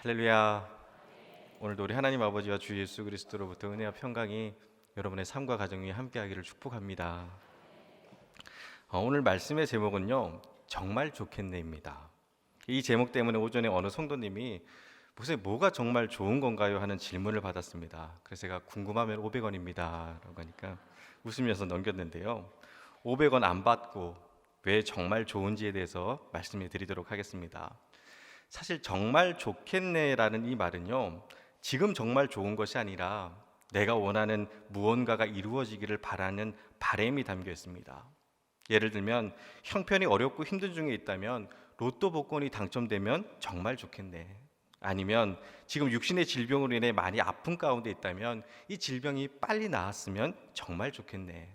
할렐루야. 오늘도 우리 하나님 아버지와 주 예수 그리스도로부터 은혜와 평강이 여러분의 삶과 가정 위에 함께하기를 축복합니다. 어, 오늘 말씀의 제목은요. 정말 좋겠네입니다. 이 제목 때문에 오전에 어느 성도님이 무슨 뭐가 정말 좋은 건가요 하는 질문을 받았습니다. 그래서 제가 궁금하면 500원입니다. 라고 하니까 웃으면서 넘겼는데요. 500원 안 받고 왜 정말 좋은지에 대해서 말씀해 드리도록 하겠습니다. 사실 정말 좋겠네라는 이 말은요. 지금 정말 좋은 것이 아니라 내가 원하는 무언가가 이루어지기를 바라는 바램이 담겨 있습니다. 예를 들면 형편이 어렵고 힘든 중에 있다면 로또 복권이 당첨되면 정말 좋겠네. 아니면 지금 육신의 질병으로 인해 많이 아픈 가운데 있다면 이 질병이 빨리 나았으면 정말 좋겠네.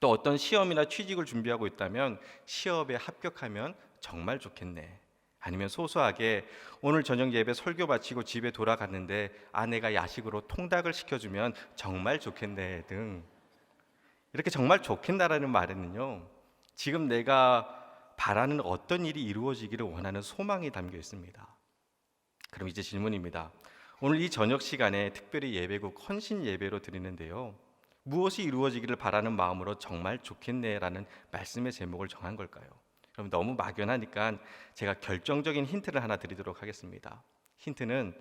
또 어떤 시험이나 취직을 준비하고 있다면 시험에 합격하면 정말 좋겠네. 아니면 소소하게 오늘 저녁 예배 설교 마치고 집에 돌아갔는데 아내가 야식으로 통닭을 시켜주면 정말 좋겠네 등 이렇게 정말 좋겠다라는 말에는요 지금 내가 바라는 어떤 일이 이루어지기를 원하는 소망이 담겨 있습니다. 그럼 이제 질문입니다. 오늘 이 저녁 시간에 특별히 예배국 헌신 예배로 드리는데요. 무엇이 이루어지기를 바라는 마음으로 정말 좋겠네라는 말씀의 제목을 정한 걸까요? 그럼 너무 막연하니까 제가 결정적인 힌트를 하나 드리도록 하겠습니다. 힌트는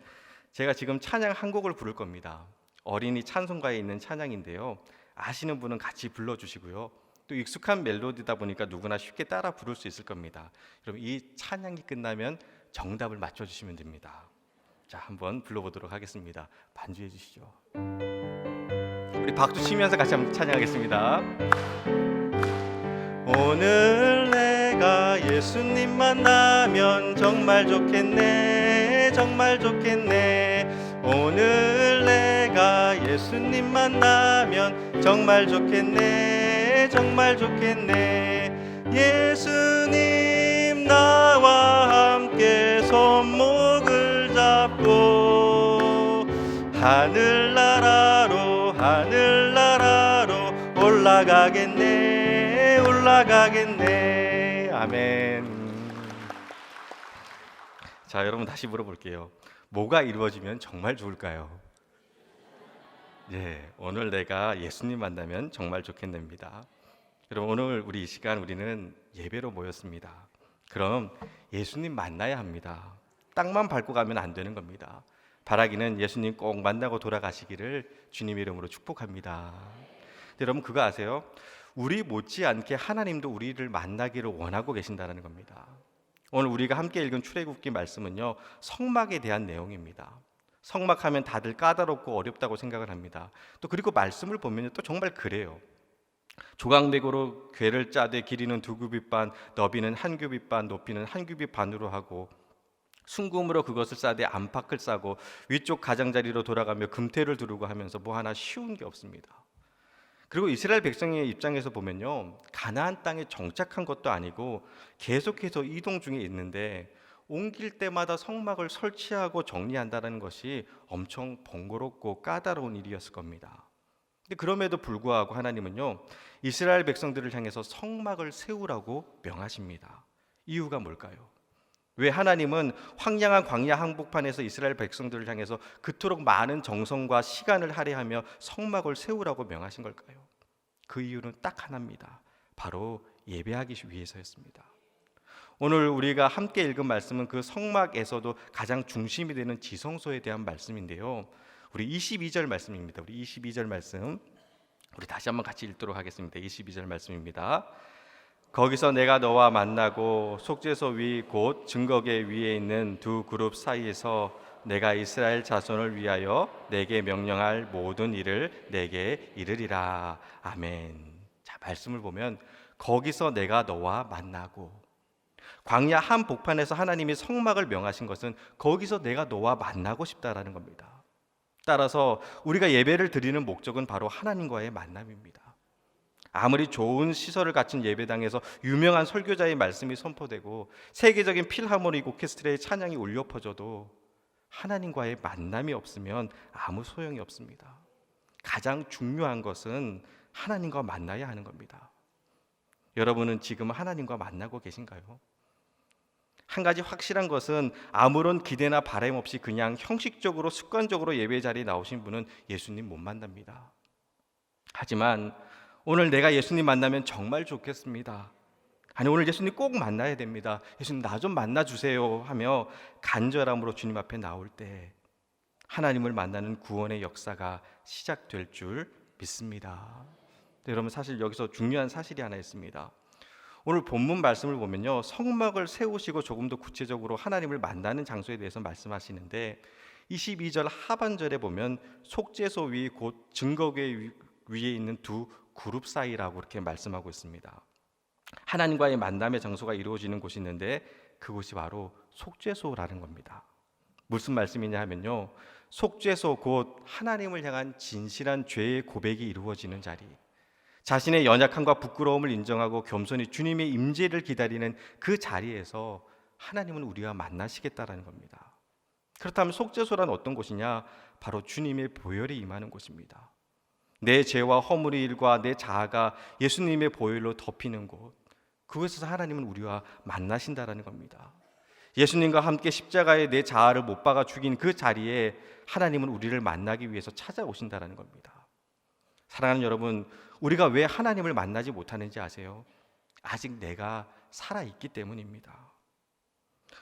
제가 지금 찬양 한 곡을 부를 겁니다. 어린이 찬송가에 있는 찬양인데요. 아시는 분은 같이 불러주시고요. 또 익숙한 멜로디다 보니까 누구나 쉽게 따라 부를 수 있을 겁니다. 그럼 이 찬양이 끝나면 정답을 맞춰주시면 됩니다. 자, 한번 불러보도록 하겠습니다. 반주해 주시죠. 우리 박수 치면서 같이 한번 찬양하겠습니다. 오늘 내가 예수님 만나면 정말 좋겠네 정말 좋겠네. 오늘 내가 예수님 만나면 정말 좋겠네 정말 좋겠네. 예수님 나와 함께 손목을 잡고 하늘나라로 하늘나라로 올라가겠네 올라가겠네. 아멘. 자 여러분 다시 물어볼게요. 뭐가 이루어지면 정말 좋을까요? 예 오늘 내가 예수님 만나면 정말 좋겠답니다. 여러분 오늘 우리 이 시간 우리는 예배로 모였습니다. 그럼 예수님 만나야 합니다. 땅만 밟고 가면 안 되는 겁니다. 바라기는 예수님 꼭 만나고 돌아가시기를 주님 이름으로 축복합니다 여러분 그거 아세요? 우리 못지않게 하나님도 우리를 만나기를 원하고 계신다는 겁니다. 오늘 우리가 함께 읽은 출애굽기 말씀은요 성막에 대한 내용입니다. 성막하면 다들 까다롭고 어렵다고 생각을 합니다. 또 그리고 말씀을 보면 또 정말 그래요. 조각내고로 궤를 짜되 길이는 두 규빗 반, 너비는 한 규빗 반, 높이는 한 규빗 반으로 하고 순금으로 그것을 싸되 안팎을 싸고 위쪽 가장자리로 돌아가며 금태를 두르고 하면서 뭐 하나 쉬운 게 없습니다. 그리고 이스라엘 백성의 입장에서 보면요. 가나안 땅에 정착한 것도 아니고 계속해서 이동 중에 있는데 옮길 때마다 성막을 설치하고 정리한다는 것이 엄청 번거롭고 까다로운 일이었을 겁니다. 근데 그럼에도 불구하고 하나님은요. 이스라엘 백성들을 향해서 성막을 세우라고 명하십니다. 이유가 뭘까요? 왜 하나님은 황량한 광야 항복판에서 이스라엘 백성들을 향해서 그토록 많은 정성과 시간을 할애하며 성막을 세우라고 명하신 걸까요? 그 이유는 딱 하나입니다. 바로 예배하기 위해서였습니다. 오늘 우리가 함께 읽은 말씀은 그 성막에서도 가장 중심이 되는 지성소에 대한 말씀인데요. 우리 22절 말씀입니다. 우리 22절 말씀 우리 다시 한번 같이 읽도록 하겠습니다. 22절 말씀입니다. 거기서 내가 너와 만나고 속죄소 위 곧 증거계 위에 있는 두 그룹 사이에서 내가 이스라엘 자손을 위하여 내게 명령할 모든 일을 내게 이르리라. 아멘. 자, 말씀을 보면 거기서 내가 너와 만나고 광야 한 복판에서 하나님이 성막을 명하신 것은 거기서 내가 너와 만나고 싶다라는 겁니다. 따라서 우리가 예배를 드리는 목적은 바로 하나님과의 만남입니다. 아무리 좋은 시설을 갖춘 예배당에서 유명한 설교자의 말씀이 선포되고 세계적인 필하모닉 오케스트라의 찬양이 울려 퍼져도 하나님과의 만남이 없으면 아무 소용이 없습니다. 가장 중요한 것은 하나님과 만나야 하는 겁니다. 여러분은 지금 하나님과 만나고 계신가요? 한 가지 확실한 것은 아무런 기대나 바람 없이 그냥 형식적으로 습관적으로 예배 자리에 나오신 분은 예수님 못 만납니다. 하지만 오늘 내가 예수님 만나면 정말 좋겠습니다. 아니 오늘 예수님 꼭 만나야 됩니다. 예수님 나 좀 만나 주세요 하며 간절함으로 주님 앞에 나올 때 하나님을 만나는 구원의 역사가 시작될 줄 믿습니다. 네, 여러분 사실 여기서 중요한 사실이 하나 있습니다. 오늘 본문 말씀을 보면요. 성막을 세우시고 조금 더 구체적으로 하나님을 만나는 장소에 대해서 말씀하시는데 22절 하반절에 보면 속죄소 위 곧 증거궤 위에 있는 두 그룹 사이라고 이렇게 말씀하고 있습니다. 하나님과의 만남의 장소가 이루어지는 곳이 있는데 그곳이 바로 속죄소라는 겁니다. 무슨 말씀이냐 하면요. 속죄소 곧 하나님을 향한 진실한 죄의 고백이 이루어지는 자리. 자신의 연약함과 부끄러움을 인정하고 겸손히 주님의 임재를 기다리는 그 자리에서 하나님은 우리와 만나시겠다라는 겁니다. 그렇다면 속죄소란 어떤 곳이냐? 바로 주님의 보혈이 임하는 곳입니다. 내 죄와 허물의 일과 내 자아가 예수님의 보혈로 덮이는 곳. 그곳에서 하나님은 우리와 만나신다라는 겁니다. 예수님과 함께 십자가에 내 자아를 못 박아 죽인 그 자리에 하나님은 우리를 만나기 위해서 찾아오신다라는 겁니다. 사랑하는 여러분, 우리가 왜 하나님을 만나지 못하는지 아세요? 아직 내가 살아 있기 때문입니다.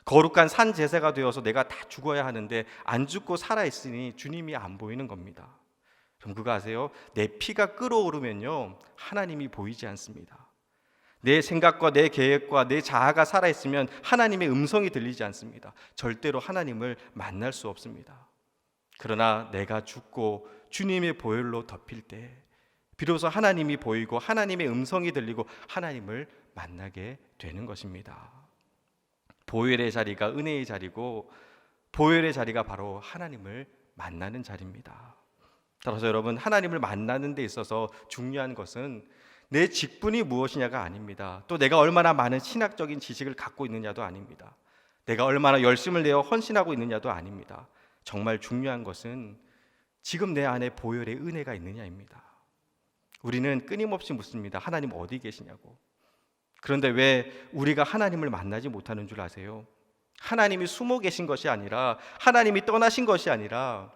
거룩한 산 제사가 되어서 내가 다 죽어야 하는데 안 죽고 살아 있으니 주님이 안 보이는 겁니다. 그럼 그거 아세요? 내 피가 끓어오르면요 하나님이 보이지 않습니다. 내 생각과 내 계획과 내 자아가 살아 있으면 하나님의 음성이 들리지 않습니다. 절대로 하나님을 만날 수 없습니다. 그러나 내가 죽고 주님의 보혈로 덮일 때 비로소 하나님이 보이고 하나님의 음성이 들리고 하나님을 만나게 되는 것입니다. 보혈의 자리가 은혜의 자리고 보혈의 자리가 바로 하나님을 만나는 자리입니다. 따라서 여러분 하나님을 만나는 데 있어서 중요한 것은 내 직분이 무엇이냐가 아닙니다. 또 내가 얼마나 많은 신학적인 지식을 갖고 있느냐도 아닙니다. 내가 얼마나 열심을 내어 헌신하고 있느냐도 아닙니다. 정말 중요한 것은 지금 내 안에 보혈의 은혜가 있느냐입니다. 우리는 끊임없이 묻습니다. 하나님 어디 계시냐고. 그런데 왜 우리가 하나님을 만나지 못하는 줄 아세요? 하나님이 숨어 계신 것이 아니라 하나님이 떠나신 것이 아니라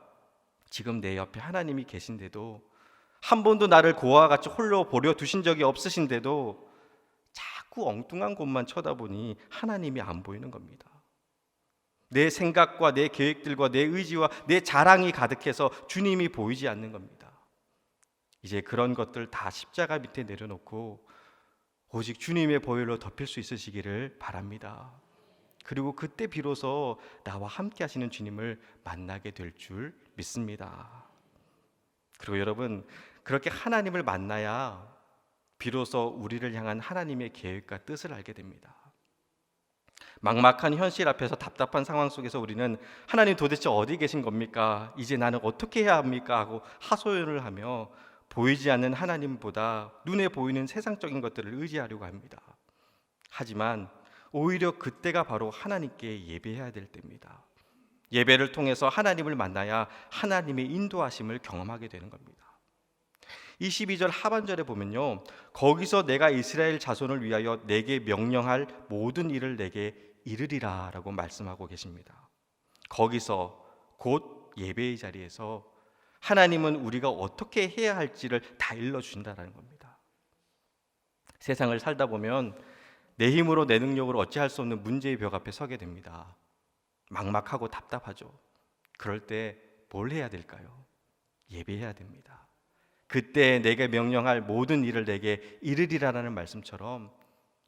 지금 내 옆에 하나님이 계신데도 한 번도 나를 고아와 같이 홀로 보려 두신 적이 없으신데도 자꾸 엉뚱한 곳만 쳐다보니 하나님이 안 보이는 겁니다. 내 생각과 내 계획들과 내 의지와 내 자랑이 가득해서 주님이 보이지 않는 겁니다. 이제 그런 것들 다 십자가 밑에 내려놓고 오직 주님의 보혈로 덮일 수 있으시기를 바랍니다. 그리고 그때 비로소 나와 함께 하시는 주님을 만나게 될 줄 믿습니다. 그리고 여러분, 그렇게 하나님을 만나야 비로소 우리를 향한 하나님의 계획과 뜻을 알게 됩니다. 막막한 현실 앞에서 답답한 상황 속에서 우리는 하나님 도대체 어디 계신 겁니까? 이제 나는 어떻게 해야 합니까? 하고 하소연을 하며 보이지 않는 하나님보다 눈에 보이는 세상적인 것들을 의지하려고 합니다. 하지만 오히려 그때가 바로 하나님께 예배해야 될 때입니다. 예배를 통해서 하나님을 만나야 하나님의 인도하심을 경험하게 되는 겁니다. 22절 하반절에 보면요. 거기서 내가 이스라엘 자손을 위하여 내게 명령할 모든 일을 내게 이르리라라고 말씀하고 계십니다. 거기서 곧 예배의 자리에서 하나님은 우리가 어떻게 해야 할지를 다 일러 주신다라는 겁니다. 세상을 살다 보면 내 힘으로 내 능력으로 어찌할 수 없는 문제의 벽 앞에 서게 됩니다. 막막하고 답답하죠. 그럴 때 뭘 해야 될까요? 예배해야 됩니다. 그때 내게 명령할 모든 일을 내게 이르리라라는 말씀처럼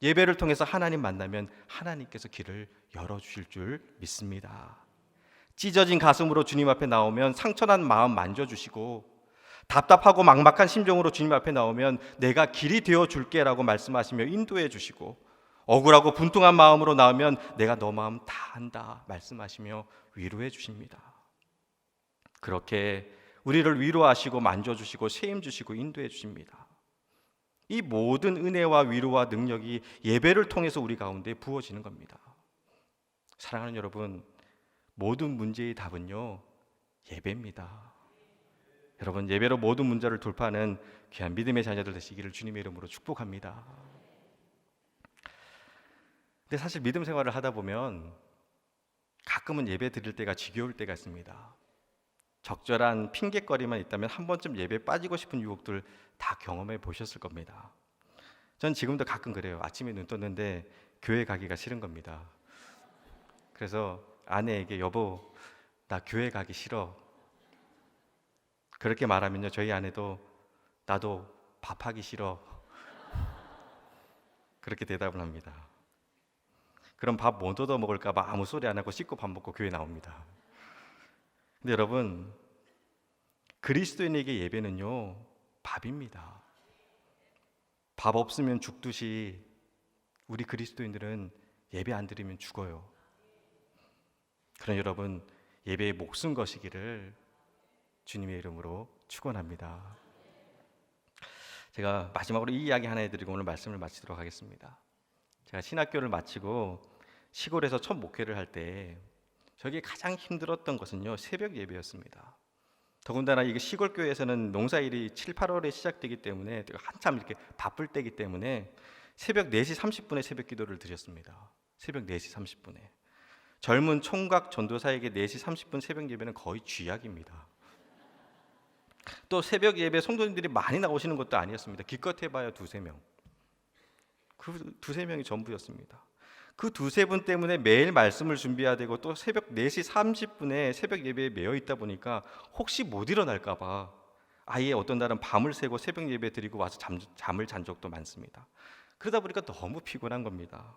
예배를 통해서 하나님 만나면 하나님께서 길을 열어 주실 줄 믿습니다. 찢어진 가슴으로 주님 앞에 나오면 상처난 마음 만져 주시고 답답하고 막막한 심정으로 주님 앞에 나오면 내가 길이 되어 줄게라고 말씀하시며 인도해 주시고 억울하고 분통한 마음으로 나오면 내가 너 마음 다 안다 말씀하시며 위로해 주십니다. 그렇게 우리를 위로하시고 만져주시고 세임 주시고 인도해 주십니다. 이 모든 은혜와 위로와 능력이 예배를 통해서 우리 가운데 부어지는 겁니다. 사랑하는 여러분, 모든 문제의 답은요 예배입니다. 여러분 예배로 모든 문제를 돌파하는 귀한 믿음의 자녀들 되시기를 주님의 이름으로 축복합니다. 근데 사실 믿음 생활을 하다 보면 가끔은 예배 드릴 때가 지겨울 때가 있습니다. 적절한 핑계거리만 있다면 한 번쯤 예배 빠지고 싶은 유혹들 다 경험해 보셨을 겁니다. 전 지금도 가끔 그래요. 아침에 눈 떴는데 교회 가기가 싫은 겁니다. 그래서 아내에게 여보 나 교회 가기 싫어. 그렇게 말하면요 저희 아내도 나도 밥하기 싫어. 그렇게 대답을 합니다. 그럼 밥 못 얻어 먹을까 봐 아무 소리 안 하고 씻고 밥 먹고 교회 나옵니다. 근데 여러분 그리스도인에게 예배는요 밥입니다. 밥 없으면 죽듯이 우리 그리스도인들은 예배 안 드리면 죽어요. 그런 여러분 예배의 목숨 거시기를 주님의 이름으로 축원합니다. 제가 마지막으로 이 이야기 하나 해드리고 오늘 말씀을 마치도록 하겠습니다. 제가 신학교를 마치고 시골에서 첫 목회를 할 때 저게 가장 힘들었던 것은요 새벽 예배였습니다. 더군다나 이게 시골 교회에서는 농사일이 7, 8월에 시작되기 때문에 한참 이렇게 바쁠 때이기 때문에 새벽 4시 30분에 새벽 기도를 드렸습니다. 새벽 4시 30분에 젊은 총각 전도사에게 4시 30분 새벽 예배는 거의 쥐약입니다. 또 새벽 예배 성도님들이 많이 나오시는 것도 아니었습니다. 기껏 해봐야 두세 명. 그 두세 명이 전부였습니다. 그 두세 분 때문에 매일 말씀을 준비해야 되고 또 새벽 4시 30분에 새벽 예배에 매여 있다 보니까 혹시 못 일어날까 봐 아예 어떤 날은 밤을 새고 새벽 예배 드리고 와서 잠, 잠을 잔 적도 많습니다. 그러다 보니까 너무 피곤한 겁니다.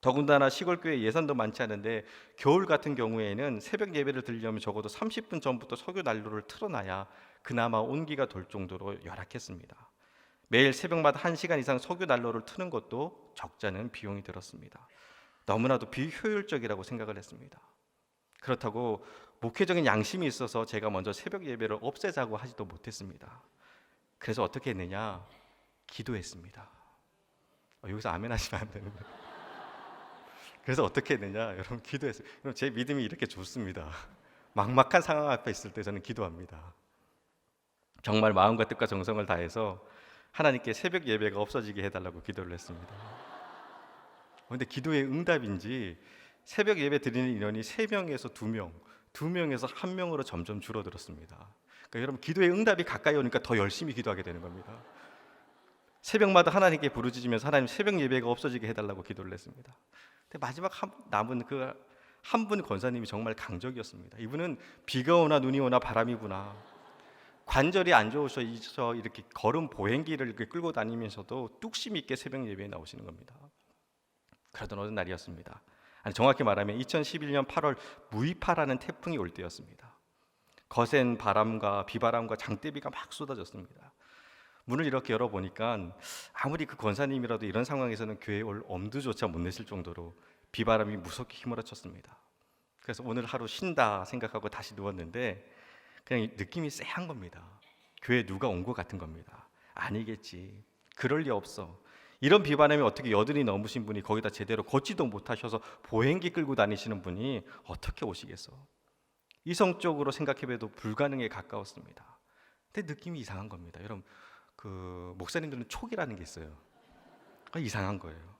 더군다나 시골교회 예산도 많지 않은데 겨울 같은 경우에는 새벽 예배를 드리려면 적어도 30분 전부터 석유 난로를 틀어놔야 그나마 온기가 돌 정도로 열악했습니다. 매일 새벽마다 1시간 이상 석유 난로를 트는 것도 적잖은 비용이 들었습니다. 너무나도 비효율적이라고 생각을 했습니다. 그렇다고 목회적인 양심이 있어서 제가 먼저 새벽 예배를 없애자고 하지도 못했습니다. 그래서 어떻게 했느냐? 기도했습니다. 어, 여기서 아멘 하시면 안 되는 거예요. 그래서 어떻게 했느냐? 여러분 기도했어요. 여러분 제 믿음이 이렇게 좋습니다. 막막한 상황 앞에 있을 때 저는 기도합니다. 정말 마음과 뜻과 정성을 다해서 하나님께 새벽 예배가 없어지게 해달라고 기도를 했습니다. 그런데 기도의 응답인지 새벽 예배 드리는 인원이 세 명에서 두 명, 두 명에서 한 명으로 점점 줄어들었습니다. 그러니까 여러분 기도의 응답이 가까이 오니까 더 열심히 기도하게 되는 겁니다. 새벽마다 하나님께 부르짖으면서 하나님 새벽 예배가 없어지게 해달라고 기도를 했습니다. 근데 마지막 한, 남은 그 한 분 권사님이 정말 강적이었습니다. 이분은 비가 오나 눈이 오나 바람이 부나 관절이 안 좋으셔서 이렇게 걸음 보행기를 이렇게 끌고 다니면서도 뚝심 있게 새벽 예배에 나오시는 겁니다. 그러던 어느 날이었습니다. 아니, 정확히 말하면 2011년 8월 무이파라는 태풍이 올 때였습니다. 거센 바람과 비바람과 장대비가 막 쏟아졌습니다. 문을 이렇게 열어보니까 아무리 그 권사님이라도 이런 상황에서는 교회에 올 엄두조차 못 내실 정도로 비바람이 무섭게 휘몰아쳤습니다. 그래서 오늘 하루 쉰다 생각하고 다시 누웠는데 그냥 느낌이 쎄한 겁니다. 교회 누가 온 것 같은 겁니다. 아니겠지. 그럴 리 없어. 이런 비바람이 어떻게 여든이 넘으신 분이 거기다 제대로 걷지도 못하셔서 보행기 끌고 다니시는 분이 어떻게 오시겠어? 이성적으로 생각해봐도 불가능에 가까웠습니다. 근데 느낌이 이상한 겁니다. 여러분, 그 목사님들은 촉이라는 게 있어요. 아, 이상한 거예요.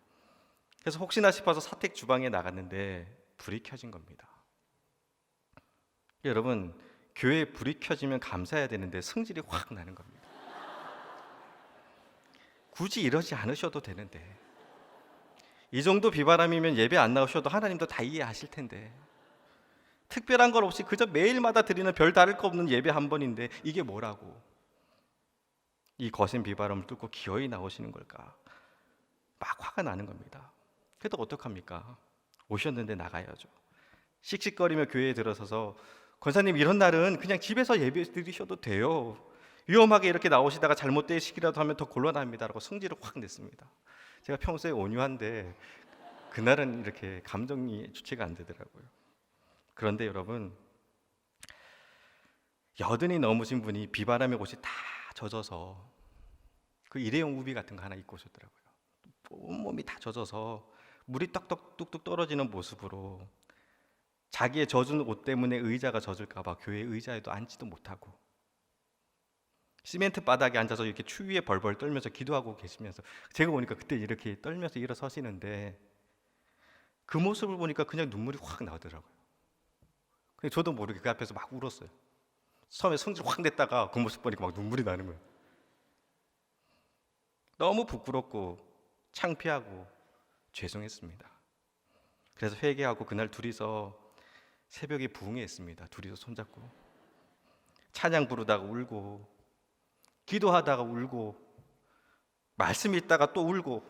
그래서 혹시나 싶어서 사택 주방에 나갔는데 불이 켜진 겁니다. 여러분, 교회에 불이 켜지면 감사해야 되는데 성질이 확 나는 겁니다. 굳이 이러지 않으셔도 되는데 이 정도 비바람이면 예배 안 나오셔도 하나님도 다 이해하실 텐데 특별한 걸 없이 그저 매일마다 드리는 별 다를 거 없는 예배 한 번인데 이게 뭐라고 이 거센 비바람을 뚫고 기어이 나오시는 걸까 막 화가 나는 겁니다. 그래도 어떡합니까? 오셨는데 나가야죠. 씩씩거리며 교회에 들어서서 권사님 이런 날은 그냥 집에서 예배 드리셔도 돼요. 위험하게 이렇게 나오시다가 잘못되시기라도 하면 더 곤란합니다라고 성질을 확 냈습니다. 제가 평소에 온유한데 그날은 이렇게 감정이 주체가 안 되더라고요. 그런데 여러분 여든이 넘으신 분이 비바람에 옷이 다 젖어서 그 일회용 우비 같은 거 하나 입고 오셨더라고요. 온몸이 다 젖어서 물이 떡떡 뚝뚝 떨어지는 모습으로 자기의 젖은 옷 때문에 의자가 젖을까봐 교회 의자에도 앉지도 못하고 시멘트 바닥에 앉아서 이렇게 추위에 벌벌 떨면서 기도하고 계시면서 제가 보니까 그때 이렇게 떨면서 일어서시는데 그 모습을 보니까 그냥 눈물이 확 나더라고요. 그냥 저도 모르게 그 앞에서 막 울었어요. 처음에 성질 확 냈다가 그 모습 보니까 막 눈물이 나는 거예요. 너무 부끄럽고 창피하고 죄송했습니다. 그래서 회개하고 그날 둘이서 새벽에 부흥회했습니다. 둘이서 손잡고 찬양 부르다가 울고 기도하다가 울고 말씀 읽다가 또 울고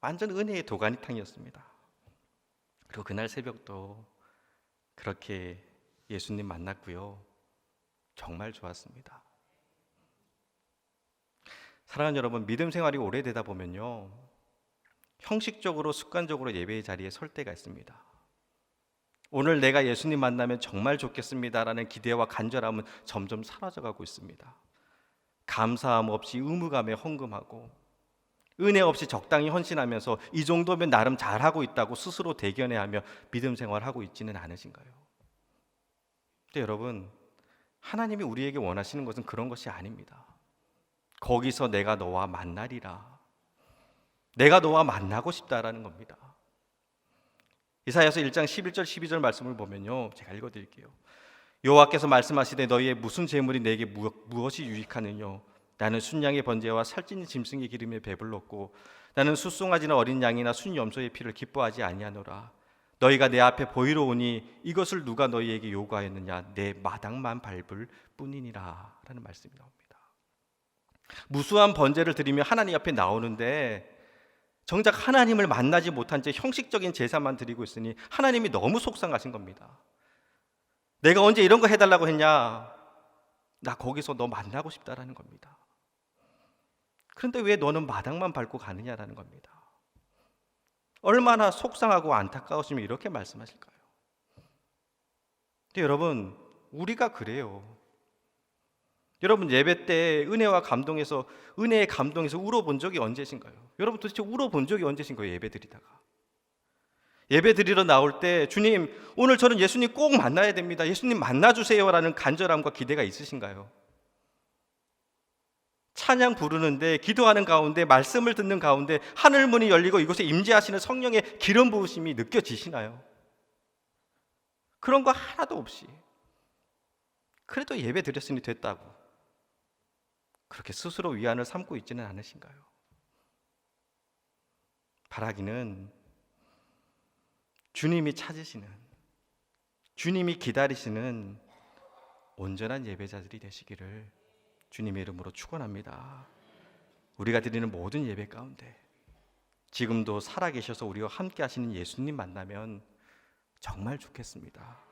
완전 은혜의 도가니탕이었습니다. 그리고 그날 새벽도 그렇게 예수님 만났고요. 정말 좋았습니다. 사랑하는 여러분, 믿음 생활이 오래되다 보면요. 형식적으로 습관적으로 예배의 자리에 설 때가 있습니다. 오늘 내가 예수님 만나면 정말 좋겠습니다라는 기대와 간절함은 점점 사라져가고 있습니다. 감사함 없이 의무감에 헌금하고 은혜 없이 적당히 헌신하면서 이 정도면 나름 잘하고 있다고 스스로 대견해하며 믿음 생활하고 있지는 않으신가요? 근데 여러분 하나님이 우리에게 원하시는 것은 그런 것이 아닙니다. 거기서 내가 너와 만나리라. 내가 너와 만나고 싶다라는 겁니다. 이사야서 1장 11절 12절 말씀을 보면요. 제가 읽어 드릴게요. 여호와께서 말씀하시되 너희의 무슨 재물이 내게 무, 무엇이 유익하느뇨 나는 순양의 번제와 살찐 짐승의 기름에 배불렀고 나는 숫송아지나 어린 양이나 순 염소의 피를 기뻐하지 아니하노라 너희가 내 앞에 보이러 오니 이것을 누가 너희에게 요구하였느냐 내 마당만 밟을 뿐이니라 라는 말씀이 나옵니다. 무수한 번제를 드리며 하나님 앞에 나오는데 정작 하나님을 만나지 못한 채 형식적인 제사만 드리고 있으니 하나님이 너무 속상하신 겁니다. 내가 언제 이런 거 해달라고 했냐? 나 거기서 너 만나고 싶다라는 겁니다. 그런데 왜 너는 마당만 밟고 가느냐라는 겁니다. 얼마나 속상하고 안타까우시면 이렇게 말씀하실까요? 근데 여러분, 우리가 그래요. 여러분 예배 때 은혜와 감동에서 은혜의 감동에서 울어본 적이 언제신가요? 여러분 도대체 울어본 적이 언제신 거예요? 예배 드리다가 예배 드리러 나올 때 주님 오늘 저는 예수님 꼭 만나야 됩니다. 예수님 만나 주세요라는 간절함과 기대가 있으신가요? 찬양 부르는데 기도하는 가운데 말씀을 듣는 가운데 하늘 문이 열리고 이곳에 임재하시는 성령의 기름 부으심이 느껴지시나요? 그런 거 하나도 없이 그래도 예배 드렸으니 됐다고 그렇게 스스로 위안을 삼고 있지는 않으신가요? 바라기는 주님이 찾으시는 주님이 기다리시는 온전한 예배자들이 되시기를 주님의 이름으로 축원합니다. 우리가 드리는 모든 예배 가운데 지금도 살아 계셔서 우리와 함께 하시는 예수님 만나면 정말 좋겠습니다.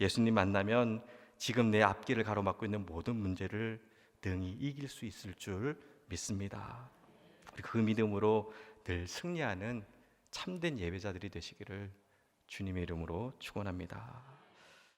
예수님 만나면 지금 내 앞길을 가로막고 있는 모든 문제를 능히 이길 수 있을 줄 믿습니다. 그 믿음으로 늘 승리하는 참된 예배자들이 되시기를 주님의 이름으로 축원합니다.